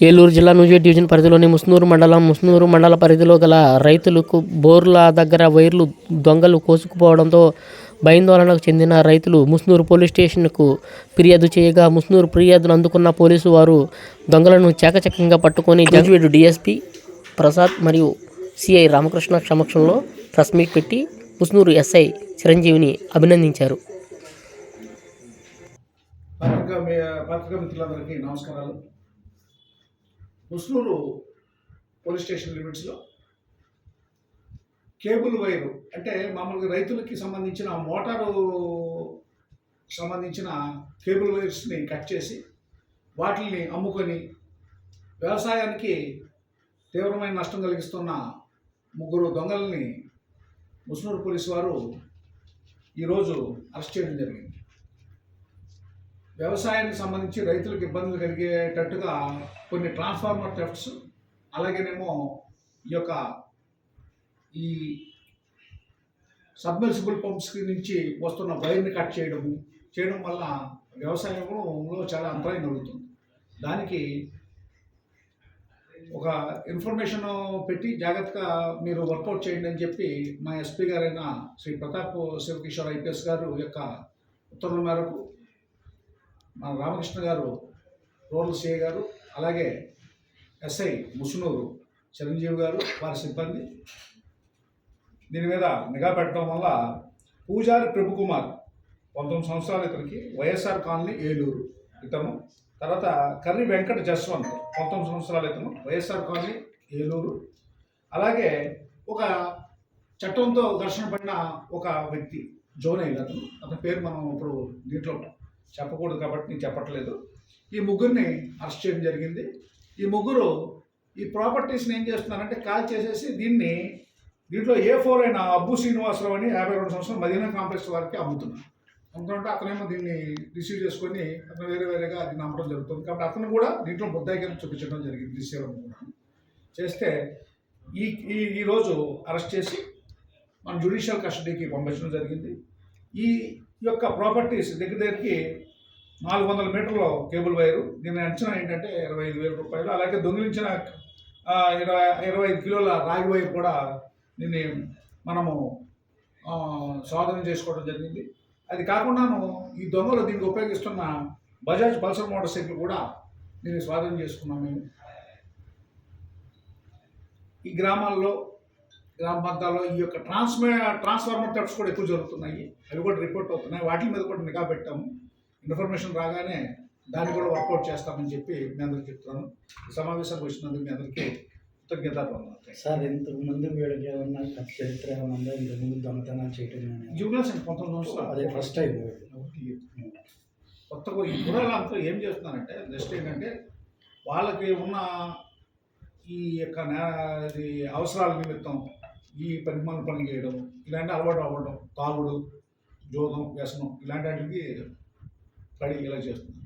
ఏలూరు జిల్లా నూజివీడు డివిజన్ పరిధిలోని ముస్నూరు మండలం ముస్నూరు మండల పరిధిలో గల రైతులకు బోర్ల దగ్గర వైర్లు దొంగలు కోసుకుపోవడంతో భయాందోళనకు చెందిన రైతులు ముస్నూరు పోలీస్ స్టేషన్కు ఫిర్యాదు చేయగా ముస్నూరు ఫిర్యాదును అందుకున్న పోలీసు వారు దొంగలను చాకచక్యంగా పట్టుకొని జంజవీడు డిఎస్పి ప్రసాద్ మరియు సిఐ రామకృష్ణ సమక్షంలో ప్రెస్ మీట్ పెట్టి ముస్నూరు ఎస్ఐ చిరంజీవిని అభినందించారు. పత్రికా మిత్రులందరికీ నమస్కారాలు. ముస్నూరు పోలీస్ స్టేషన్ లిమిట్స్లో కేబుల్ వైరు అంటే మామూలుగా రైతులకి సంబంధించిన మోటారు సంబంధించిన కేబుల్ వైర్స్ని కట్ చేసి వాటిని అమ్ముకొని వ్యవసాయానికి తీవ్రమైన నష్టం కలిగిస్తున్న ముగ్గురు దొంగల్ని ముస్నూరు పోలీసు వారు ఈరోజు అరెస్ట్ చేయడం జరిగింది. వ్యవసాయానికి సంబంధించి రైతులకు ఇబ్బందులు కలిగేటట్టుగా కొన్ని ట్రాన్స్ఫార్మర్ టెఫ్ట్స్ అలాగేనేమో ఈ యొక్క ఈ సబ్మెర్సిబుల్ పంప్స్ నుంచి వస్తున్న వైర్ని కట్ చేయడము చేయడం వల్ల వ్యవసాయంలో చాలా అంతరాయం కలుగుతుంది. దానికి ఒక ఇన్ఫర్మేషన్ పెట్టి జాగ్రత్తగా మీరు వర్కౌట్ చేయండి అని చెప్పి మా ఎస్పీ గారైన శ్రీ ప్రతాప్ శివకిషోర్ ఐపీఎస్ గారు యొక్క ఉత్తర్వుల మేరకు మన రామకృష్ణ గారు రూరల్ సిఐ గారు అలాగే ఎస్ఐ ముసునూరు చిరంజీవి గారు వారి సిబ్బంది. దీని మీద నిఘా పెట్టడం వల్ల పూజారి ప్రభుకుమార్ పంతొమ్మిది సంవత్సరాలు ఇతనికి వైఎస్ఆర్ కాలనీ ఏలూరు ఇతను. తర్వాత కర్రి వెంకట జస్వంత్ పంతొమ్మిది సంవత్సరాలు ఇతను వైఎస్ఆర్ కాలనీ ఏలూరు. అలాగే ఒక చట్టంతో ఘర్షణ పడిన ఒక వ్యక్తి జోనైల్ అతను. అతని పేరు మనం ఇప్పుడు దీంట్లో చెప్పకూడదు కాబట్టి నేను చెప్పట్లేదు. ఈ ముగ్గురిని అరెస్ట్ చేయడం జరిగింది. ఈ ముగ్గురు ఈ ప్రాపర్టీస్ని ఏం చేస్తున్నారంటే కాల్ చేసేసి దీన్ని దీంట్లో ఏ ఫోర్ అయిన అబ్బు శ్రీనివాసరావు అని యాభై రెండు సంవత్సరాలు మదీనా కాంప్లెక్స్ వారికి అమ్ముతున్నారు. అమ్ముతుంటే అతనేమో దీన్ని రిసీవ్ చేసుకొని అతను వేరే వేరేగా దీన్ని అమ్మడం జరుగుతుంది. కాబట్టి అతను కూడా దీంట్లో ముద్దాయిగా చూపించడం జరిగింది. రిసీవర్ కూడా. చేస్తే ఈ ఈ ఈరోజు అరెస్ట్ చేసి మన జ్యుడిషియల్ కస్టడీకి పంపించడం జరిగింది. ఈ యొక్క ప్రాపర్టీస్ దగ్గర దగ్గరికి నాలుగు వందల మీటర్లు కేబుల్ వైరు. దీని అంచనా ఏంటంటే ఇరవై ఐదు వేల రూపాయలు. అలాగే దొంగిలించిన ఇరవై ఇరవై ఐదు కిలోల రాగి వైర్ కూడా దీన్ని మనము స్వాధీనం చేసుకోవడం జరిగింది. అది కాకుండాను ఈ దొంగలు దీనికి ఉపయోగిస్తున్న బజాజ్ పల్సర్ మోటార్ సైకిల్ కూడా దీన్ని స్వాధీనం చేసుకున్నాం మేము. ఈ గ్రామాల్లో గ్రామ ప్రాంతాల్లో ఈ యొక్క ట్రాన్స్మే ట్రాన్స్ఫార్మర్ టెప్స్ కూడా ఎక్కువ జరుగుతున్నాయి. అవి కూడా రిపోర్ట్ అవుతున్నాయి. వాటి మీద కూడా నిఘా పెట్టాము. ఇన్ఫర్మేషన్ రాగానే దాన్ని కూడా వర్కౌట్ చేస్తామని చెప్పి మీ అందరికి చెప్తున్నాను. సమావేశానికి వచ్చినందుకు మీ అందరికీ సార్ ఇంతకు ముందు వీళ్ళకి ఏమన్నా చరిత్ర ఏమన్నా ఉందా? ఇంతకు ముందు దొంగతనాలు చేయటం జూబ్లెన్స్ అండి పంతొమ్మిది అదే ఫస్ట్ టైం కొత్తగా ఈ గుర్రాలంతా ఏం చేస్తున్నారంటే జస్ట్ ఏంటంటే వాళ్ళకి ఉన్న ఈ యొక్క అవసరాల నిమిత్తం ఈ పరిమాణ పనులు చేయడం ఇలాంటి అలవాటు అవ్వడం తాగుడు జోదం వ్యసనం ఇలాంటి వాటికి పడి ఇలా చేస్తుంది